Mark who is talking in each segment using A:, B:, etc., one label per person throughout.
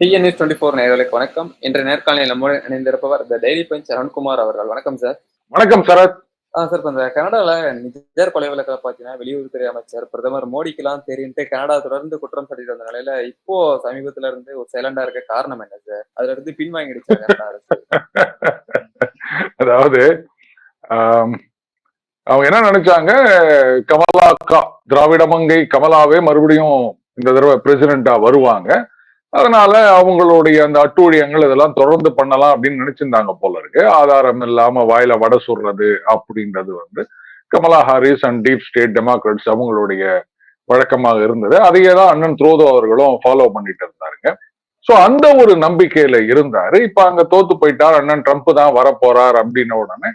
A: TN news twenty four நேர்களுக்கு வணக்கம். இன்று நேர்காணலில் நம்முடன் இணைந்திருப்பவர் த டெய்லி பஞ்ச் அருண்குமார் அவர்கள். வணக்கம் சார்
B: வணக்கம் சரத்
A: ஆ சார் இப்போ இந்த கனடாவில் நிஜர் கொலை வழக்கில் பார்த்தீங்கன்னா வெளியுறவுத்துறை அமைச்சர் பிரதமர் மோடிக்கெல்லாம் தெரியுன்ட்டு கனடா தொடர்ந்து குற்றம் சாட்டிட்டு வந்த நிலையில இப்போ சமீபத்துல இருந்து ஒரு சைலண்டா இருக்க காரணம் என்ன சார் அதுல இருந்து பின்வாங்கிடுச்சு கனடா அரசு?
B: அதாவது அவங்க என்ன நினைச்சாங்க? கமலா கா திராவிட மங்கை கமலாவே மறுபடியும் இந்த தடவை பிரசிடென்டா வருவாங்க. அதனால அவங்களுடைய அந்த அட்டூழியங்கள் இதெல்லாம் தொடர்ந்து பண்ணலாம் அப்படின்னு நினைச்சிருந்தாங்க போல இருக்கு. ஆதாரம் இல்லாம வாயில வடை சுடுறது அப்படின்றது வந்து Kamala Harris and deep state Democrats அவங்களுடைய வழக்கமாக இருந்தது. அதையே தான் அண்ணன் துரோதோ அவர்களும் ஃபாலோ பண்ணிட்டு இருந்தாருங்க. ஸோ அந்த ஒரு நம்பிக்கையில இருந்தாரு. இப்ப அங்க தோத்து போயிட்டார். அண்ணன் ட்ரம்ப் தான் வரப்போறார் அப்படின்ன உடனே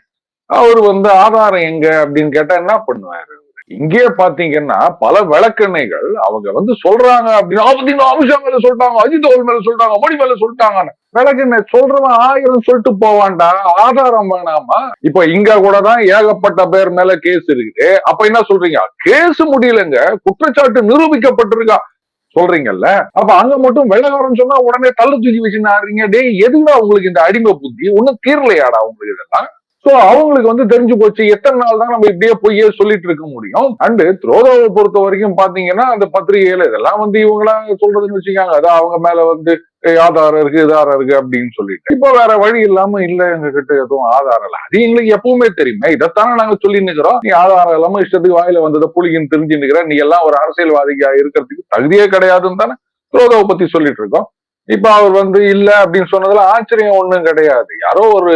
B: அவர் வந்து ஆதாரம் எங்க? அப்படின்னு கேட்டா என்ன பண்ணுவாரு? இங்கே பாத்தீங்கன்னா பல விளக்கெண்ணைகள் அவங்க வந்து சொல்றாங்க அப்படின்னு "ஆ, அமித்ஷா மேல சொல்லிட்டாங்க அஜித் தோல் மேல சொல்றாங்க மோடி மேல சொல்லிட்டாங்கன்னு. விளக்கெண்ணை சொல்றவன் ஆயிரம் சொல்லிட்டு போவான்டா ஆதாரம் வேணாமா? இப்ப இங்க கூட தான் ஏகப்பட்ட பேர் மேல கேஸ் இருக்குது. அப்ப என்ன சொல்றீங்க? கேஸ் முடியலங்க குற்றச்சாட்டு நிரூபிக்கப்பட்டிருக்கா? சொல்றீங்கல்ல? அப்ப அங்க மட்டும் வெள்ளக்காரன் சொன்னா உடனே தள்ளு தூக்கி வச்சுனாருங்க டேய் எதுடா உங்களுக்கு இந்த அடிமை புத்தி? ஒன்னும் தீரலையாடா உங்களுக்கு இதெல்லாம்? சோ அவங்களுக்கு வந்து தெரிஞ்சு போச்சு எத்தனை நாள் தான் நம்ம இப்படியே பொய்யே சொல்லிட்டு இருக்க முடியும். அண்டு துரோதாவை பொறுத்த வரைக்கும் பாத்தீங்கன்னா அந்த பத்திரிகையில இதெல்லாம் வந்து இவங்களா சொல்றதுன்னு வச்சுக்காங்க. அதான் அவங்க மேல வந்து ஆதாரம் இருக்கு இதாரம் இருக்கு அப்படின்னு சொல்லிட்டு. இப்போ வேற வழி இல்லாம இல்ல எங்க கிட்ட எதுவும் ஆதாரம் இல்ல. அது எங்களுக்கு எப்பவுமே தெரியுமே. இதைத்தானே நாங்க சொல்லி நிக்கிறோம் நீ ஆதாரம் இல்லாம இஷ்டத்துக்கு வாயில வந்ததை புலிகின்னு தெரிஞ்சு நிக்கிற நீ எல்லாம் ஒரு அரசியல்வாதியா இருக்கிறதுக்கு தகுதியே கிடையாதுன்னு தானே துரோதாவை பத்தி சொல்லிட்டு இருக்கோம். இப்ப அவர் வந்து இல்ல அப்படின்னு சொன்னதுல ஆச்சரியம் ஒண்ணும் கிடையாது. யாரோ ஒரு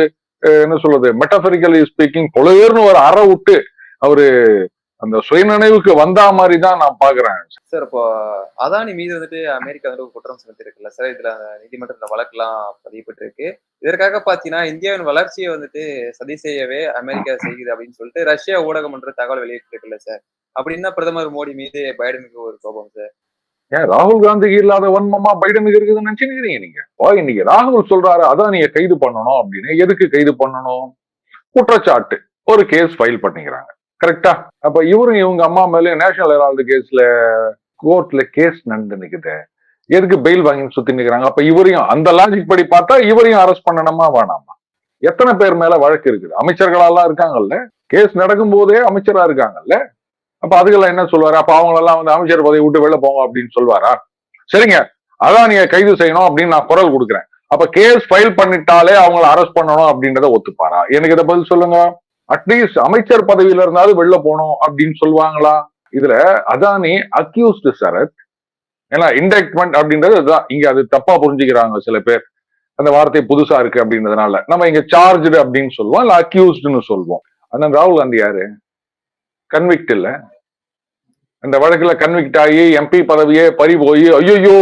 B: என்ன சொல்றது மெட்டபரிக்கலி ஸ்பீக்கிங் பொழுதுன்னு ஒரு அற விட்டு அவரு அந்த சுயநினைவுக்கு வந்தா மாதிரி தான் நான் பாக்குறேன்.
A: சார் இப்போ அதானி மீது வந்துட்டு அமெரிக்கா வந்து குற்றம் சுமத்திருக்குல்ல சார்? இதுல அந்த நீதிமன்றத்துல வழக்கெல்லாம் பதியப்பட்டிருக்கு. இதற்காக பாத்தீங்கன்னா இந்தியாவின் வளர்ச்சியை வந்துட்டு சதி செய்யவே அமெரிக்கா செய்யுது அப்படின்னு சொல்லிட்டு ரஷ்யா ஊடகம் என்ற தகவல் வெளியிட்டிருக்குல்ல சார்? அப்படின்னா பிரதமர் மோடி மீது பைடனுக்கு ஒரு கோபம் சார்?
B: ஏன் ராகுல் காந்திக்கு இல்லாத வன்மமா பைடனுக்கு இருக்குதுன்னு நினைச்சுக்கிறீங்க நீங்க? ஓ இன்னைக்கு ராகுல் சொல்றாரு அதான் நீங்க கைது பண்ணணும் அப்படின்னு. எதுக்கு கைது பண்ணணும்? குற்றச்சாட்டு. ஒரு கேஸ் ஃபைல் பண்ணிக்கிறாங்க. கரெக்டா அப்ப இவரும் இவங்க அம்மா மேல நேஷனல் ஹெரால்டு கேஸ்ல கோர்ட்ல கேஸ் நடந்து நிக்குது. எதுக்கு பெயில் வாங்கி சுத்தி நிக்கிறாங்க? அப்ப இவரையும் அந்த லாஜிக் படி பார்த்தா இவரையும் அரெஸ்ட் பண்ணணுமா வேணாமா? எத்தனை பேர் மேல வழக்கு இருக்குது? அமைச்சர்களெல்லாம் இருக்காங்கல்ல? கேஸ் நடக்கும் போதே அமைச்சரா இருக்காங்கல்ல? அப்ப அதுக்கெல்லாம் என்ன சொல்லுவாரு அப்ப அவங்களெல்லாம் வந்து அமைச்சர் பதவி விட்டு வெளில போங்க அப்படின்னு சொல்வாரா? சரிங்க. அதான் நீங்க கைது செய்யணும் அப்படின்னு நான் குரல் கொடுக்குறேன். அப்ப கேஸ் ஃபைல் பண்ணிட்டாலே அவங்கள அரெஸ்ட் பண்ணணும் அப்படின்றத ஒத்துப்பாரா? எனக்கு இதை பதில் சொல்லுங்க. அட்லீஸ்ட் அமைச்சர் பதவியில இருந்தாலும் வெளில போகணும் அப்படின்னு சொல்லுவாங்களா? இதுல அதானி அக்யூஸ்டு சரத். ஏன்னா இன்டெக்ட்மெண்ட் அப்படின்றது அதுதான் இங்க அது தப்பா புரிஞ்சுக்கிறாங்க சில பேர். அந்த வார்த்தை புதுசா இருக்கு அப்படின்றதுனால. நம்ம இங்க சார்ஜ்டு அப்படின்னு சொல்லுவோம் இல்ல அக்யூஸ்டுன்னு சொல்லுவோம். அண்ணன் ராகுல் காந்தி யாரு? கன்விக்ட் இல்லை. அந்த வழக்குல கன்விக்ட் ஆகி எம்பி பதவியே பறி போய் ஐயோ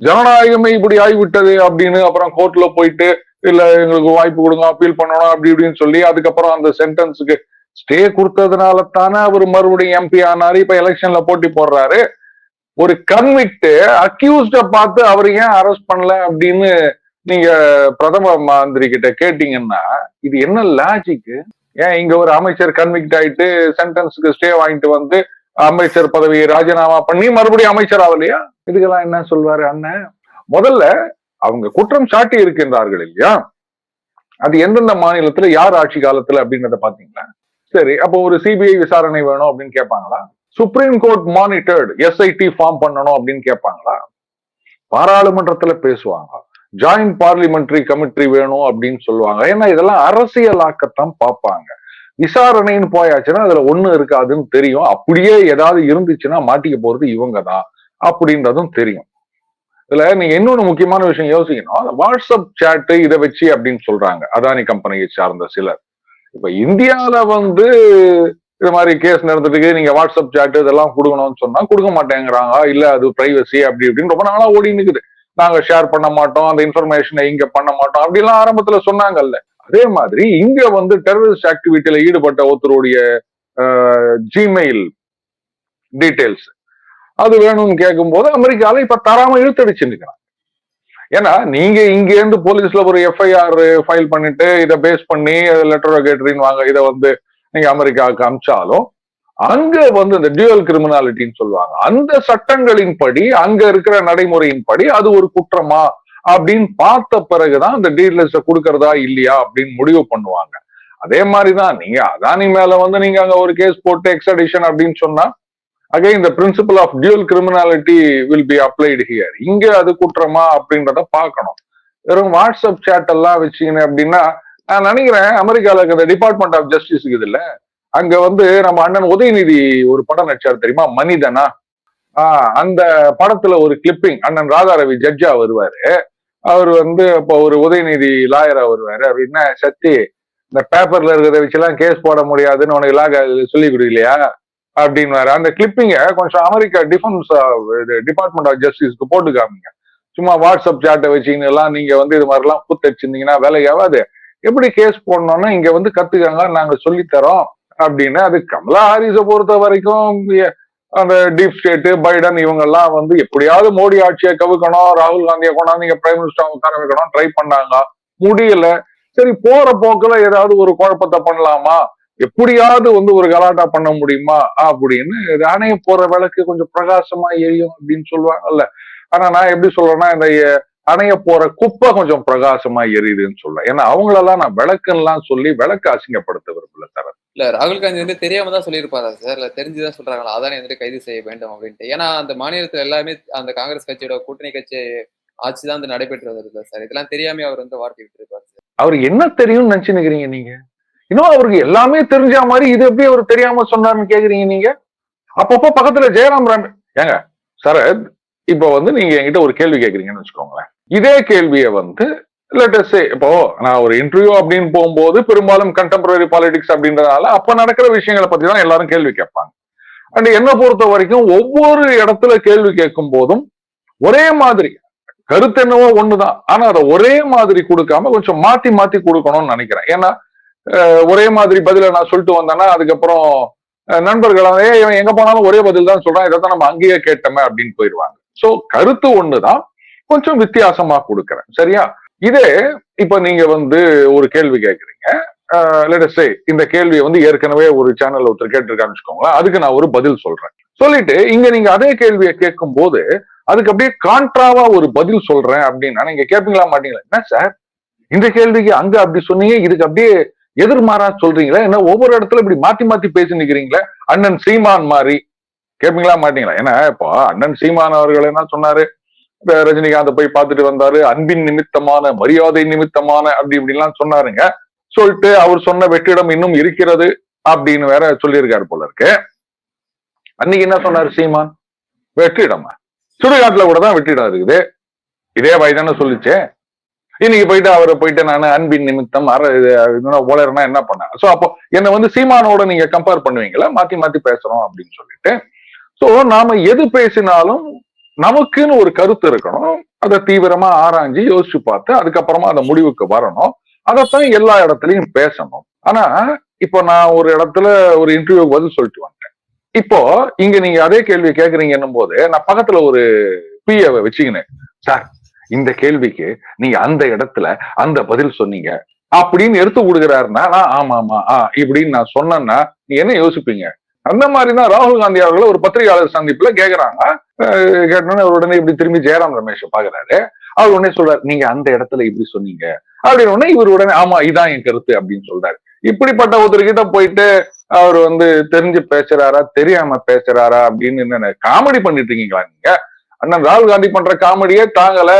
B: ஜனநாயகமே இப்படி ஆகிவிட்டது அப்படின்னு அப்புறம் கோர்ட்ல போயிட்டு இல்ல எங்களுக்கு வாய்ப்பு கொடுங்க அப்பீல் பண்ணணும் அப்படி இப்படின்னு சொல்லி அதுக்கப்புறம் அந்த சென்டென்ஸுக்கு ஸ்டே கொடுத்ததுனால தானே அவர் மறுபடியும் எம்பி ஆனாரு. இப்ப எலெக்ஷன்ல போட்டி போடுறாரு. ஒரு கன்விக்ட் அக்யூஸ்ட பார்த்து அவர் ஏன் அரெஸ்ட் பண்ணல அப்படின்னு நீங்க பிரதம மந்திரி கிட்ட கேட்டீங்கன்னா இது என்ன லாஜிக்கு ஏன் இங்க ஒரு அமைச்சர் கன்விக்ட் ஆயிட்டு சென்டென்ஸுக்கு ஸ்டே வாங்கிட்டு வந்து அமைச்சர் பதவியை ராஜினாமா பண்ணி மறுபடியும் அமைச்சர் ஆகலையா? இதுக்கெல்லாம் என்ன சொல்வாரு அண்ணன்? முதல்ல அவங்க குற்றம் சாட்டி இருக்கின்றார்கள் இல்லையா? அது எந்தெந்த மாநிலத்துல யார் ஆட்சி காலத்துல அப்படின்றத பாத்தீங்களா சரி அப்போ ஒரு சிபிஐ விசாரணை வேணும் அப்படின்னு கேட்பாங்களா? Supreme court monitored SIT form பண்ணணும் அப்படின்னு கேட்பாங்களா? பாராளுமன்றத்துல பேசுவாங்க ஜாயிண்ட் பார்லிமெண்ட்ரி கமிட்டி வேணும் அப்படின்னு சொல்லுவாங்க. ஏன்னா இதெல்லாம் அரசியலாக்கத்தான் பார்ப்பாங்க. விசாரணைன்னு போயாச்சுன்னா அதுல ஒண்ணு இருக்காதுன்னு தெரியும். அப்படியே ஏதாவது இருந்துச்சுன்னா மாட்டிக்க போறது இவங்க தான் அப்படின்றதும் தெரியும். இதுல நீங்க இன்னொன்னு முக்கியமான விஷயம் யோசிக்கணும். வாட்ஸ்அப் சேட்டு இதை வச்சு அப்படின்னு சொல்றாங்க. அதானி கம்பெனியை சார்ந்த சிலர். இப்ப இந்தியால வந்து இது மாதிரி கேஸ் நடந்துட்டு நீங்க வாட்ஸ்அப் சேட்டு இதெல்லாம் கொடுக்கணும்னு சொன்னா கொடுக்க மாட்டேங்கிறாங்க. இல்ல அது பிரைவசி அப்படி இப்படின்னு ரொம்ப நாளா ஓடி நிக்குது நாங்க ஷேர் பண்ண மாட்டோம் அந்த இன்ஃபர்மேஷனை இங்க பண்ண மாட்டோம் அப்படிலாம் ஆரம்பத்துல சொன்னாங்கல்ல. அதே மாதிரி இங்க வந்து டெரரிஸ்ட் ஆக்டிவிட்டியில ஈடுபட்ட ஒருத்தருடைய ஜிமெயில் டீட்டெயில்ஸ் அது வேணும்னு கேட்கும்போது அமெரிக்கால இப்ப தராம இழுத்தடிச்சு நிக்கிறாங்க. ஏன்னா நீங்க இங்க இருந்து போலீஸ்ல ஒரு எஃப்ஐஆர் ஃபைல் பண்ணிட்டு இதை பேஸ் பண்ணி லெட்டர் கேட்டரின் வாங்க இதை வந்து நீங்க அமெரிக்காவுக்கு அமிச்சாலும் அங்க வந்து இந்த டியூவல் கிரிமினாலிட்டின்னு சொல்லுவாங்க. அந்த சட்டங்களின்படி அங்க இருக்கிற நடைமுறையின்படி அது ஒரு குற்றமா அப்படின்னு பார்த்த பிறகுதான் அந்த டீலர்ஸ கொடுக்கறதா இல்லையா அப்படின்னு முடிவு பண்ணுவாங்க. அதே மாதிரிதான் நீங்க அதானி மேல வந்து நீங்க அங்க ஒரு கேஸ் போட்டு எக்ஸடிஷன் அப்படின்னு சொன்னா அகை இந்த principle of dual criminality will be applied here இங்க அது குற்றமா அப்படின்றத பார்க்கணும். வெறும் வாட்ஸ்அப் சேட் எல்லாம் வச்சுக்கினேன் அப்படின்னா நான் நினைக்கிறேன் அமெரிக்கால இருக்கிற டிபார்ட்மெண்ட் ஆஃப் ஜஸ்டிஸ் இருக்குது இல்லை. அங்க வந்து நம்ம அண்ணன் உதயநிதி ஒரு படம் நடிச்சார் தெரியுமா? மனிதனா? ஆஹ் அந்த படத்துல ஒரு கிளிப்பிங் அண்ணன் ராதாரவி ஜட்ஜா வருவாரு. அவர் வந்து இப்போ ஒரு உதயநிதி லாயரா வருவாரு. அப்படின்னா சத்தி இந்த பேப்பர்ல இருக்கிறத வச்சுலாம் கேஸ் போட முடியாதுன்னு உனக்கு இலாக சொல்லி கொடுக்கலையா அப்படின்னு அந்த கிளிப்பிங்க கொஞ்சம் அமெரிக்கா டிஃபென்ஸ் டிபார்ட்மெண்ட் ஆஃப் ஜஸ்டிஸ்க்கு போட்டு காமிங்க. சும்மா வாட்ஸ்அப் சாட்டை வச்சுக்கின்னு எல்லாம் நீங்க வந்து இது மாதிரிலாம் வேலை வேலையாவாது எப்படி கேஸ் போடணும்னா இங்க வந்து கத்துக்காங்க நாங்க சொல்லித்தரோம். அப்படின்னு அது கமலா ஹாரிஸை பொறுத்த வரைக்கும் அந்த டீப் ஸ்டேட்டு பைடன் இவங்க எல்லாம் வந்து எப்படியாவது மோடி ஆட்சியை கவுக்கணும் ராகுல் காந்தியை கொண்டாந்து நீங்க பிரைம் மினிஸ்டர் உட்கார வைக்கணும் ட்ரை பண்ணாங்க. முடியல. சரி போற போக்குல ஏதாவது ஒரு குழப்பத்தை பண்ணலாமா? எப்படியாவது வந்து ஒரு கலாட்டா பண்ண முடியுமா? அப்படின்னு இது போற விளக்கு கொஞ்சம் பிரகாசமா எரியும் அப்படின்னு சொல்லுவாங்கல்ல. ஆனா நான் எப்படி சொல்றேன்னா இந்த அணைய போற குப்பை கொஞ்சம் பிரகாசமா எரியுதுன்னு சொல்றேன். ஏன்னா அவங்களெல்லாம் நான் விளக்குன்னெல்லாம் சொல்லி விளக்கு அசிங்கப்படுத்த விரும்பல சார்
A: இல்ல ராகுல் காந்தி வந்து தெரியாம தான் சொல்லியிருப்பாரா சார்? இல்ல தெரிஞ்சுதான் சொல்றாங்களா? அதானி வந்துட்டு கைது செய்ய வேண்டும் அப்படின்ட்டு. ஏன்னா அந்த மாநிலத்துல எல்லாமே அந்த காங்கிரஸ் கட்சியோட கூட்டணி கட்சி ஆட்சி தான் வந்து நடைபெற்று வருது சார். இதெல்லாம் தெரியாம அவர் வந்து வார்த்தை விட்டு இருப்பாரு சார்.
B: அவருக்கு என்ன தெரியும்னு நினைச்சுக்கிறீங்க நீங்க? இன்னும் அவருக்கு எல்லாமே தெரிஞ்ச மாதிரி இது எப்படி அவர் தெரியாம சொன்னாருன்னு கேக்குறீங்க நீங்க? அப்பப்போ பக்கத்துல ஜெயராம் ராம் ஏங்க சரத் இப்போ வந்து நீங்க என்கிட்ட ஒரு கேள்வி கேக்குறீங்கன்னு வச்சுக்கோங்களேன். இதே கேள்வியை வந்து லேட்டஸ்ட் இப்போ நான் ஒரு இன்டர்வியூ அப்படின்னு போகும்போது பெரும்பாலும் கண்டெம்பரரி பாலிடிக்ஸ் அப்படின்றதுனால அப்ப நடக்கிற விஷயங்களை பத்தி தான் எல்லாரும் கேள்வி கேட்பாங்க. அண்ட் என்ன பொறுத்த வரைக்கும் ஒவ்வொரு இடத்துல கேள்வி கேட்கும் போதும் ஒரே மாதிரி கருத்து என்னவோ ஒண்ணுதான். ஆனா அதை ஒரே மாதிரி கொடுக்காம கொஞ்சம் மாத்தி மாத்தி கொடுக்கணும்னு நினைக்கிறேன். ஏன்னா ஒரே மாதிரி பதில நான் சொல்லிட்டு வந்தேன்னா அதுக்கப்புறம் நண்பர்கள் வந்து, எங்க போனாலும் ஒரே பதில் தான் சொல்றான். இதை தான் நம்ம அங்கேயே கேட்டோமே அப்படின்னு போயிடுவாங்க. சோ கருத்து ஒண்ணுதான். கொஞ்சம் வித்தியாசமா கொடுக்குறேன். சரியா? இதே இப்ப நீங்க வந்து ஒரு கேள்வி கேட்குறீங்க லெட்டஸ்டே இந்த கேள்வியை வந்து ஏற்கனவே ஒரு சேனல் ஒருத்தர் கேட்டிருக்கான்னு வச்சுக்கோங்களேன். அதுக்கு நான் ஒரு பதில் சொல்றேன். சொல்லிட்டு இங்க நீங்க அதே கேள்வியை கேட்கும் போது அதுக்கு அப்படியே கான்ட்ராவா ஒரு பதில் சொல்றேன் அப்படின்னா நீங்க கேட்பீங்களா மாட்டீங்களா? என்ன சார்? இந்த கேள்விக்கு அங்க அப்படி சொன்னீங்க இதுக்கு அப்படியே எதிர்மாறா சொல்றீங்களா? என்ன ஒவ்வொரு இடத்துல இப்படி மாத்தி மாத்தி பேசி நிக்கிறீங்களே? அண்ணன் சீமான் மாதிரி. கேட்பீங்களா மாட்டீங்களா? ஏன்னா இப்போ அண்ணன் சீமான் அவர்கள் என்ன சொன்னாரு? ரஜினிகாந்த் போய் பார்த்துட்டு வந்தாரு அன்பின் நிமித்தமான மரியாதை நிமித்தமான அப்படி இப்படிலாம் சொன்னாருங்க. சொல்லிட்டு அவர் சொன்ன வெற்றிடம் இன்னும் இருக்கிறது அப்படின்னு வேற சொல்லியிருக்காரு போல இருக்கு. அன்னைக்கு என்ன சொன்னாரு சீமான்? வெற்றிடமா? சுடுகாட்டுல கூட தான் வெற்றிடம் இருக்குது. இதே வயதான சொல்லிச்சே. இன்னைக்கு போயிட்டு அவரை போயிட்டு நான் அன்பின் நிமித்தம் அற ஓலர்னா என்ன பண்ண சோ அப்போ என்ன வந்து சீமானோட நீங்க கம்பேர் பண்ணுவீங்களா? மாத்தி மாத்தி பேசுறோம் அப்படின்னு சொல்லிட்டு. சோ நாம எது பேசினாலும் நமக்குன்னு ஒரு கருத்து இருக்கணும். அதை தீவிரமா ஆராய்ஞ்சு யோசிச்சு பார்த்து அதுக்கப்புறமா அந்த முடிவுக்கு வரணும். அதைத்தான் எல்லா இடத்துலயும் பேசணும். ஆனா இப்போ நான் ஒரு இடத்துல ஒரு இன்டர்வியூ பதில் சொல்லிட்டு வந்தேன் இப்போ இங்க நீங்க அதே கேள்வி கேக்குறீங்கன்னும் போது நான் பக்கத்துல ஒரு பிஏவை வச்சுக்கினேன். சார் இந்த கேள்விக்கு நீங்க அந்த இடத்துல அந்த பதில் சொன்னீங்க. அப்படின்னு எடுத்து கொடுக்குறாருன்னா நான் ஆமா ஆமா ஆ இப்படின்னு நான் சொன்னேன்னா நீ என்ன யோசிப்பீங்க? அந்த மாதிரி தான் ராகுல் காந்தி அவர்கள் ஒரு பத்திரிகையாளர் சந்திப்புல கேக்குறாங்க. கேட்டோன்னே அவர் உடனே இப்படி திரும்பி ஜெயராம் ரமேஷ் பாக்குறாரு. அவர் உடனே சொல்றாரு நீங்க அந்த இடத்துல இப்படி சொன்னீங்க. அப்படின்னு உடனே இவர் உடனே ஆமா இதான் என் கருத்து அப்படின்னு சொல்றாரு. இப்படிப்பட்ட ஒருத்தர்கிட்ட போயிட்டு அவர் வந்து தெரிஞ்சு பேசுறாரா தெரியாம பேசுறாரா அப்படின்னு என்ன காமெடி பண்ணிட்டு இருக்கீங்களா நீங்க? அண்ணன் ராகுல் காந்தி பண்ற காமெடியே தாங்கல.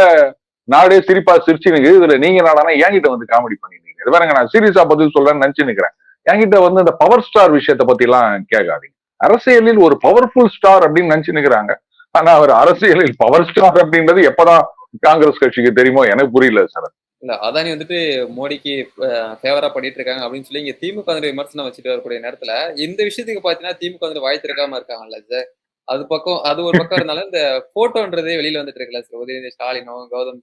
B: நாடே சிரிப்பா சிரிச்சு நிக்குது இதுல நீங்க நாடானா என்கிட்ட வந்து காமெடி பண்ணிருக்கீங்க இது பாருங்க நான் சீரியஸா பதில் சொல்றேன்னு நினைச்சு நிக்கிறேன். என்கிட்ட வந்து இந்த பவர் ஸ்டார் விஷயத்த பத்தி எல்லாம் கேட்காதீங்க. அரசியலில் ஒரு பவர்ஃபுல் ஸ்டார் அப்படின்னு நினைச்சு நிக்கிறாங்க. ஆனா அவர் அரசியலில் பவர் ஸ்டார் அப்படின்றது எப்பதான் காங்கிரஸ் கட்சிக்கு தெரியுமோ எனக்கு புரியல சார்
A: இல்ல அதானி வந்துட்டு மோடிக்கு ஃபேவரா பண்ணிட்டு இருக்காங்க அப்படின்னு சொல்லி இங்க திமுக வந்து விமர்சனம் வச்சுட்டு வரக்கூடிய நேரத்துல இந்த விஷயத்துக்கு பாத்தீங்கன்னா திமுக வந்து வாய் திறக்காம இருக்காங்கல்ல சார் அது பக்கம் அது ஒரு பக்கம் இருந்தாலும் இந்த போட்டோன்றதே வெளியில வந்துட்டு இருக்குல்ல சார் உதயநிதி ஸ்டாலினோ கௌதம்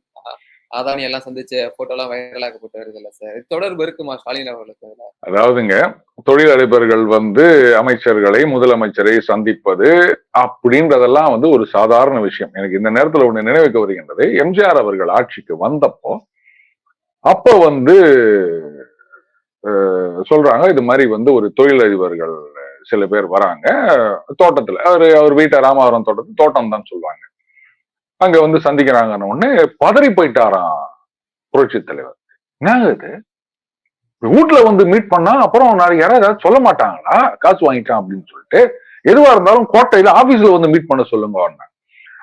A: அதானி எல்லாம் சந்திச்ச போட்டோலாம் எல்லாம் வைரலாக்கப்பட்டு வருதுல்ல சார் இது தொடர்பு இருக்குமா ஸ்டாலின் அவர்களுக்கு
B: அதாவதுங்க தொழிலதிபர்கள் வந்து அமைச்சர்களை முதலமைச்சரை சந்திப்பது அப்படின்றதெல்லாம் வந்து ஒரு சாதாரண விஷயம். எனக்கு இந்த நேரத்துல ஒண்ணு நினைவுக்கு வருகின்றது. எம்ஜிஆர் அவர்கள் ஆட்சிக்கு வந்தப்போ அப்ப வந்து சொல்றாங்க இது மாதிரி வந்து ஒரு தொழிலதிபர்கள் சில பேர் வராங்க. தோட்டத்துல அவர் அவர் வீட்டை ராமாவரம் தோட்டத்து தோட்டம் தான் சொல்லுவாங்க. அங்க வந்து சந்திக்கிறாங்கன்னு உடனே பதறி போயிட்டாராம் புரட்சி தலைவர். என்னங்க இது? வீட்டுல வந்து மீட் பண்ணா அப்புறம் நாளைக்கு யாராவது ஏதாவது சொல்ல மாட்டாங்களா? காசு வாங்கிட்டான் அப்படின்னு சொல்லிட்டு எதுவா இருந்தாலும் கோட்டையில ஆபீஸ்ல வந்து மீட் பண்ண சொல்லுங்க உடனே.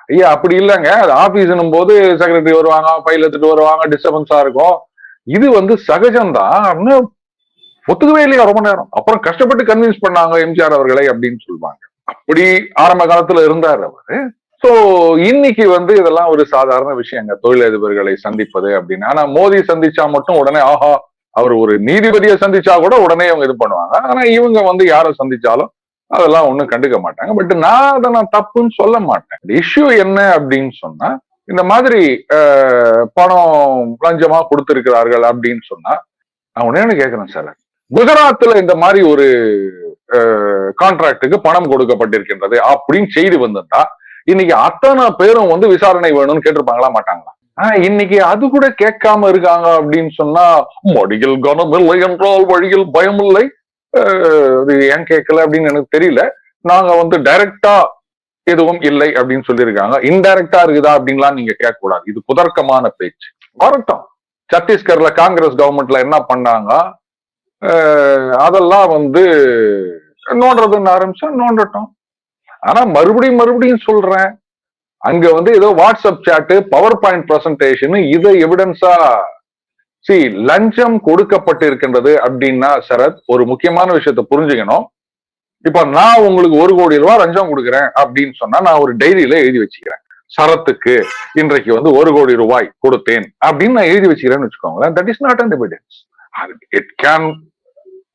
B: ஐயா அப்படி இல்லைங்க. அது ஆபீஸ்னும் போது செக்ரட்டரி வருவாங்க ஃபைல் எடுத்துட்டு வருவாங்க டிஸ்டர்பன்ஸா இருக்கும். இது வந்து சகஜம்தான். ஒத்துக்கவே இல்லையா ரொம்ப நேரம். அப்புறம் கஷ்டப்பட்டு கன்வின்ஸ் பண்ணாங்க எம்ஜிஆர் அவர்களை அப்படின்னு சொல்லுவாங்க. அப்படி ஆரம்ப காலத்துல இருந்தார் அவரு. சோ இன்னைக்கு வந்து இதெல்லாம் ஒரு சாதாரண விஷயங்க. தொழிலதிபர்களை சந்திப்பது அப்படின்னு. ஆனா மோடி சந்திச்சா மட்டும் உடனே ஆஹா அவர் ஒரு நீதிபதியை சந்திச்சா கூட உடனே அவங்க இது பண்ணுவாங்க. ஆனா இவங்க வந்து யாரை சந்திச்சாலும் அதெல்லாம் ஒண்ணும் கண்டுக்க மாட்டாங்க. பட் நான் அதை நான் தப்புன்னு சொல்ல மாட்டேன். இஷ்யூ என்ன அப்படின்னு சொன்னா இந்த மாதிரி பணம் லஞ்சமா கொடுத்திருக்கிறார்கள் அப்படின்னு சொன்னா நான் உடனே கேட்கிறேன் சார்? குஜராத்ல இந்த மாதிரி ஒரு கான்ட்ராக்டுக்கு பணம் கொடுக்கப்பட்டிருக்கின்றது அப்படின்னு செய்தி வந்திருந்தா இன்னைக்கு அத்தனை பேரும் வந்து விசாரணை வேணும்னு கேட்டிருப்பாங்களா மாட்டாங்களா? ஆனா இன்னைக்கு அது கூட கேட்காம இருக்காங்க அப்படின்னு சொன்னா மடியில் கனம் இல்லை என்றால் வழியில் பயம் இல்லை. அது ஏன் கேட்கல அப்படின்னு எனக்கு தெரியல. நாங்க வந்து டைரக்டா எதுவும் இல்லை அப்படின்னு சொல்லியிருக்காங்க. இன்டைரக்டா இருக்குதா அப்படின்லாம் நீங்க கேட்க கூடாது இது புதர்க்கமான பேச்சு. வரட்டும். சத்தீஸ்கர்ல காங்கிரஸ் கவர்மெண்ட்ல என்ன பண்ணாங்க? அதெல்லாம் வந்து நோண்டுறதுன்னு ஆரம்பிச்சா நோண்டட்டும். ஆனா மறுபடியும் மறுபடியும் சொல்றேன். அங்க வந்து ஏதோ WhatsApp chat power point presentation இதை எவிடன்ஸா சி லஞ்சம் கொடுக்கப்பட்டு இருக்கின்றது அப்படின்னா சரத் ஒரு முக்கியமான விஷயத்தை புரிஞ்சுக்கணும். இப்ப நான் உங்களுக்கு ஒரு கோடி ரூபாய் லஞ்சம் கொடுக்குறேன் அப்படின்னு சொன்னா நான் ஒரு டைரியில எழுதி வச்சுக்கிறேன். சரத்துக்கு இன்றைக்கு வந்து ஒரு கோடி ரூபாய் கொடுத்தேன் அப்படின்னு நான் எழுதி வச்சுக்கிறேன்னு வச்சுக்கோங்களேன். That is not and evidence it can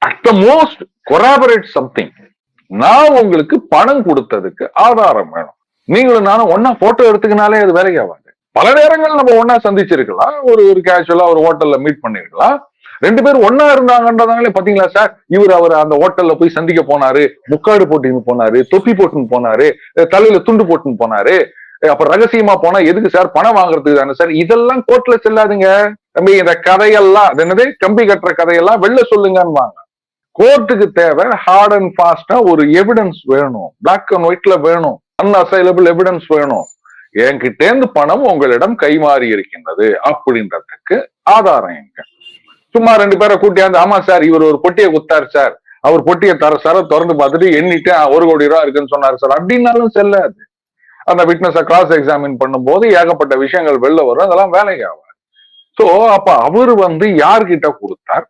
B: at the most corroborate something நான் உங்களுக்கு பணம் கொடுத்ததுக்கு ஆதாரம் வேணும். நீங்களும் நானும் ஒன்னா போட்டோ எடுத்துக்கினாலே அது வேலைக்கு ஆகாது பல நேரங்கள் நம்ம ஒன்னா சந்திச்சிருக்கலாம். ஒரு ஒரு கேஷுவலா ஒரு ஹோட்டல்ல மீட் பண்ணிருக்கலாம். ரெண்டு பேரும் ஒன்னா இருந்தாங்கன்றதாங்களே பாத்தீங்களா சார் இவர் அவர் அந்த ஹோட்டல்ல போய் சந்திக்க போனாரு. முக்காடு போட்டுன்னு போனாரு. தொப்பி போட்டுன்னு போனாரு. தலையில துண்டு போட்டுன்னு போனாரு. அப்ப அப்புறம் ரகசியமா போனா எதுக்கு சார் பணம் வாங்குறதுக்கு தானே சார் இதெல்லாம் கோர்ட்ல செல்லாதுங்க. தம்பி இந்த கதையெல்லாம் என்னது? கம்பி கட்டுற கதையெல்லாம் வெளில சொல்லுங்கன்னு கோர்ட்டுக்கு தேவை ஹார்ட் அண்ட் ஃபாஸ்டா ஒரு எவிடன்ஸ் வேணும். பிளாக் அண்ட் ஒயிட்ல வேணும். அன்அசைலபிள் எவிடன்ஸ் வேணும். என்கிட்டேந்து பணம் உங்களிடம் கைமாறி இருக்கின்றது அப்படின்றதுக்கு ஆதாரம் எங்க? சும்மா ரெண்டு பேரை கூட்டியாந்து ஆமா சார் இவர் ஒரு பொட்டியை குத்தார் சார். அவர் பொட்டியை தர சார திறந்து பார்த்துட்டு எண்ணிட்டு ஒரு கோடி ரூபா இருக்குன்னு சொன்னாரு சார். அப்படின்னாலும் செல்லாது. அந்த விட்னஸை கிராஸ் எக்ஸாமின் பண்ணும்போது ஏகப்பட்ட விஷயங்கள் வெளில வரும் அதெல்லாம் வேலைக்கு ஆகாது. சோ அப்ப அவரு வந்து யார்கிட்ட கொடுத்தார்?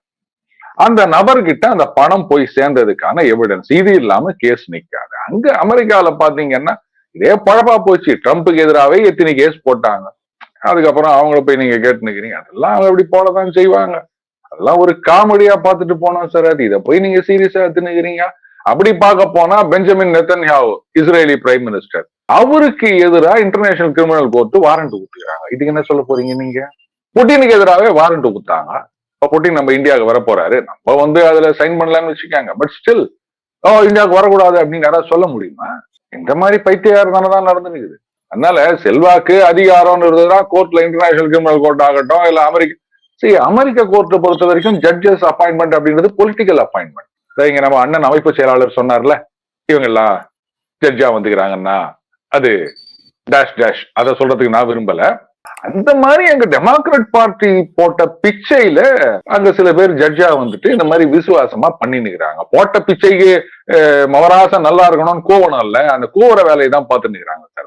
B: அந்த நபர்கிட்ட அந்த பணம் போய் சேர்ந்ததுக்கான எவிடன்ஸ் இது இல்லாம கேஸ் நிக்காது. அங்க அமெரிக்கால பாத்தீங்கன்னா இதே பழப்பா போச்சு. ட்ரம்ப்புக்கு எதிராகவே எத்தனை கேஸ் போட்டாங்க. அதுக்கப்புறம் அவங்கள போய் நீங்க கேட்டுனுக்கிறீங்க. அதெல்லாம் அவங்க அப்படி போலதான் செய்வாங்க. அதெல்லாம் ஒரு காமெடியா பார்த்துட்டு போனோம் சார் அது இதை போய் நீங்க சீரியஸா எடுத்துனுக்கிறீங்க அப்படி பார்க்க போனா Benjamin Netanyahu Israeli prime minister அவருக்கு எதிரா இன்டர்நேஷனல் கிரிமினல் கோர்ட் வாரண்ட் கொடுத்துக்கிறாங்க. இதுக்கு என்ன சொல்ல போறீங்க நீங்க? புட்டினுக்கு எதிராகவே வாரண்ட் கொடுத்தாங்க. இப்ப புட்டின் நம்ம இந்தியாவுக்கு வர போறாரு நம்ம வந்து அதுல சைன் பண்ணலாம்னு வச்சுக்காங்க. பட் ஸ்டில் ஓ இந்தியாவுக்கு வரக்கூடாது அப்படின்னு யாராவது சொல்ல முடியுமா? இந்த மாதிரி பைத்தியாரதான தான் நடந்துருக்குது அதனால செல்வாக்கு அதிகாரம்னு இருந்ததுன்னா கோர்ட்ல இன்டர்நேஷனல் கிரிமினல் கோர்ட் ஆகட்டும் இல்ல அமெரிக்க சரி அமெரிக்க கோர்ட்டை பொறுத்த வரைக்கும் ஜட்ஜஸ் அப்பாயின்மெண்ட் அப்படின்றது பொலிட்டிக்கல் அப்பாயின்மெண்ட் இங்க நம்ம அண்ணன் அமைப்பு செயலாளர் சொன்னார்ல இவங்கெல்லாம் ஜட்ஜா வந்துக்கிறாங்கன்னா அது டேஷ் டேஷ் அதை சொல்றதுக்கு நான் விரும்பல. அந்த மாதிரி எங்க டெமோக்ராட் பார்ட்டி போட்ட பிச்சையில அங்க சில பேர் ஜட்ஜா வந்துட்டு இந்த மாதிரி விசுவாசமா பண்ணினுக்கிறாங்க போட்ட பிச்சைக்கு மவராசம் நல்லா இருக்கணும்னு கோவணும் இல்ல. அந்த கூவுற வேலையை தான் பார்த்து நிக்கிறாங்க சார்.